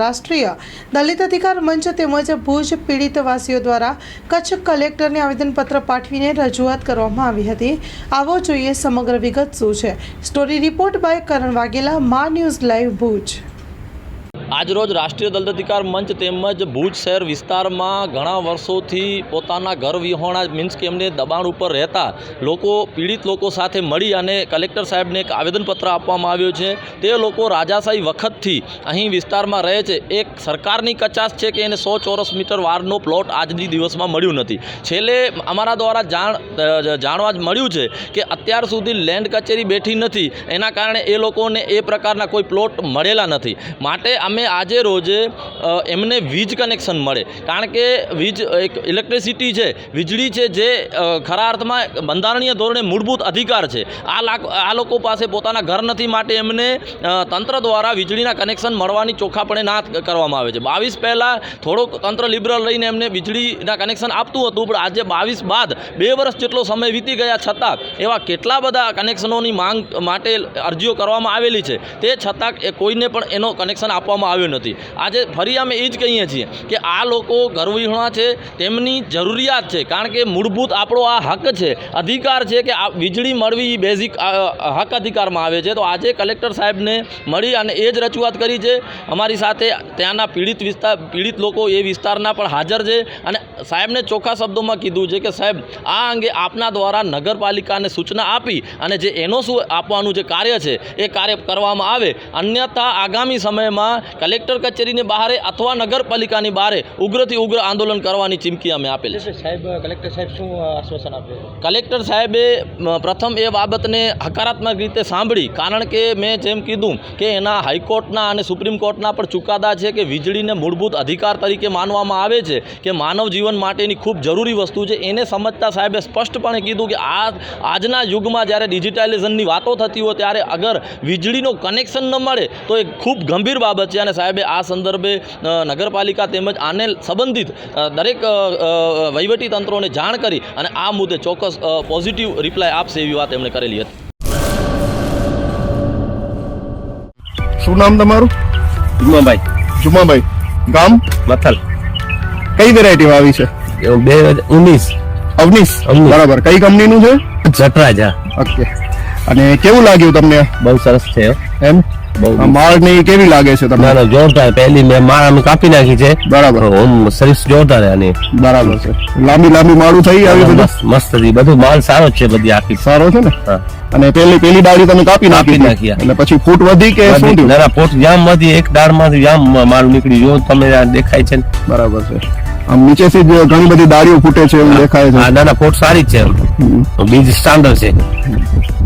રાષ્ટ્રીય દલિત અધિકાર મંચ તેમજ ભુજ પીડિતવાસીઓ દ્વારા કચ્છ કલેક્ટરને આવેદનપત્ર પાઠવીને રજૂઆત કરવામાં આવી હતી. આવો જોઈએ સમગ્ર વિગત શું છે. Story report by Karan Vaghela, Maa news live Bhuj. આજરોજ રાષ્ટ્રીય દલિત અધિકાર મંચ તેમજ ભુજ શહેર વિસ્તારમાં ઘણા વર્ષોથી પોતાના ઘર વિહોણા મીન્સ કે એમને દબાણ ઉપર રહેતા લોકો, પીડિત લોકો સાથે મળી અને કલેક્ટર સાહેબને એક આવેદનપત્ર આપવામાં આવ્યું છે. તે લોકો રાજાશાહી વખતથી અહીં વિસ્તારમાં રહે છે. એક સરકારની કચાશ છે કે એને સો ચોરસ મીટર વારનો પ્લોટ આજની દિવસમાં મળ્યું નથી. છેલ્લે અમારા દ્વારા જાણ જાણવા જ મળ્યું છે કે અત્યાર સુધી લેન્ડ કચેરી બેઠી નથી. એના કારણે એ લોકોને એ પ્રકારના કોઈ પ્લોટ મળેલા નથી. માટે અમે આજે રોજે એમને વીજ કનેક્શન મળે. કારણ કે વીજ એક ઇલેક્ટ્રિસિટી છે, વીજળી છે જે ખરા અર્થમાં બંધારણીય ધોરણે મૂળભૂત અધિકાર છે. આ આ લોકો પાસે પોતાના ઘર નથી માટે એમને તંત્ર દ્વારા વીજળીના કનેક્શન મળવાની ચોખ્ખાપણે ના કરવામાં આવે છે. બાવીસ પહેલાં થોડોક તંત્ર લિબરલ રહીને એમને વીજળીના કનેક્શન આપતું હતું, પણ આજે બાવીસ બાદ બે વર્ષ જેટલો સમય વીતી ગયા છતાં, એવા કેટલા બધા કનેક્શનોની માંગ માટે અરજીઓ કરવામાં આવેલી છે. તે છતાં કોઈને પણ એનો કનેક્શન આપવામાં આવ્યો નથી. આજે ફરી અમે એ જ કહીએ છીએ કે આ લોકો ગરવિહોણા છે, તેમની જરૂરિયાત છે. કારણ કે મૂળભૂત આપણો આ હક છે, અધિકાર છે કે આ વીજળી મળવી એ બેઝિક હક અધિકારમાં આવે છે. તો આજે કલેક્ટર સાહેબને મળી અને એ જ રજૂઆત કરી છે. અમારી સાથે ત્યાંના પીડિત વિસ્તાર, પીડિત લોકો એ વિસ્તારના પણ હાજર છે અને સાહેબને ચોખ્ખા શબ્દોમાં કીધું છે કે સાહેબ, આ અંગે આપના દ્વારા નગરપાલિકાને સૂચના આપી અને જે એનો શું આપવાનું જે કાર્ય છે, એ કાર્ય કરવામાં આવે. અન્યથા આગામી સમયમાં કલેક્ટર કચેરીની બહારે અથવા નગરપાલિકાની બહારે ઉગ્રથી ઉગ્ર આંદોલન કરવાની ચીમકી અમે આપેલી છે. સાહેબ કલેક્ટર સાહેબ શું આશ્વાસન આપે? કલેક્ટર સાહેબે પ્રથમ એ બાબતને હકારાત્મક રીતે સાંભળી કારણ કે મેં જેમ કીધું કે એના હાઈકોર્ટના અને સુપ્રીમ કોર્ટના પણ ચુકાદા છે કે વીજળીને મૂળભૂત અધિકાર તરીકે માનવામાં આવે છે કે માનવ જીવન માટેની ખૂબ જરૂરી વસ્તુ છે. એને સમજતા સાહેબે સ્પષ્ટપણે કીધું કે આ આજના યુગમાં જ્યારે ડિજિટાઇઝેશનની વાતો થતી હોય ત્યારે અગર વીજળીનું કનેક્શન ન મળે તો એ ખૂબ ગંભીર બાબત છે. અને સાહેબે આ સંદર્ભે નગરપાલિકા તેમજ આને સંબંધિત દરેક વહીવટી તંત્રોને જાણ કરી અને આ મુદ્દે ચોક્કસ પોઝિટિવ રિપ્લાય આપશે એવી વાત એમણે કરેલી હતી. શું નામ તમારું? જુમાભાઈ. જુમાભાઈ. ગામ? મથલ. કઈ વેરાયટી આવી છે? બે હજાર ઉન્નીસ. અવનીશ. બરાબર. કઈ કંપનીનું છે? જટરાજ. ઓકે અને કેવું લાગ્યું તમને? બહુ સરસ છે એમ? માળ ને કેવી લાગે છે તમને? ના જોરદાર. પહેલી મેં માળ અમે કાપી નાખી છે. બરાબર. સર્વિસ જોરદાર આની. બરાબર છે. લાંબી લાંબી માળું થઈ આવી બધું? મસ્ત મસ્ત બધું માલ સારો છે બધી આખી. સારો છે ને? અને પેલી પેલી ડાળી તમે કાપી નાખી. નાખી, એટલે પછી ફૂટ વધી કે શું થયું? ના જામમાંથી એક દાળમાંથી જામ માલ નીકળી જો તમે આ દેખાય છે બરાબર છે. આમ નીચેથી ઘણી બધી ડાળીઓ ફૂટે છે એવું દેખાય છે. ના ના પોટ સારી જ છે. બીજ સ્ટાન્ડર્ડ છે.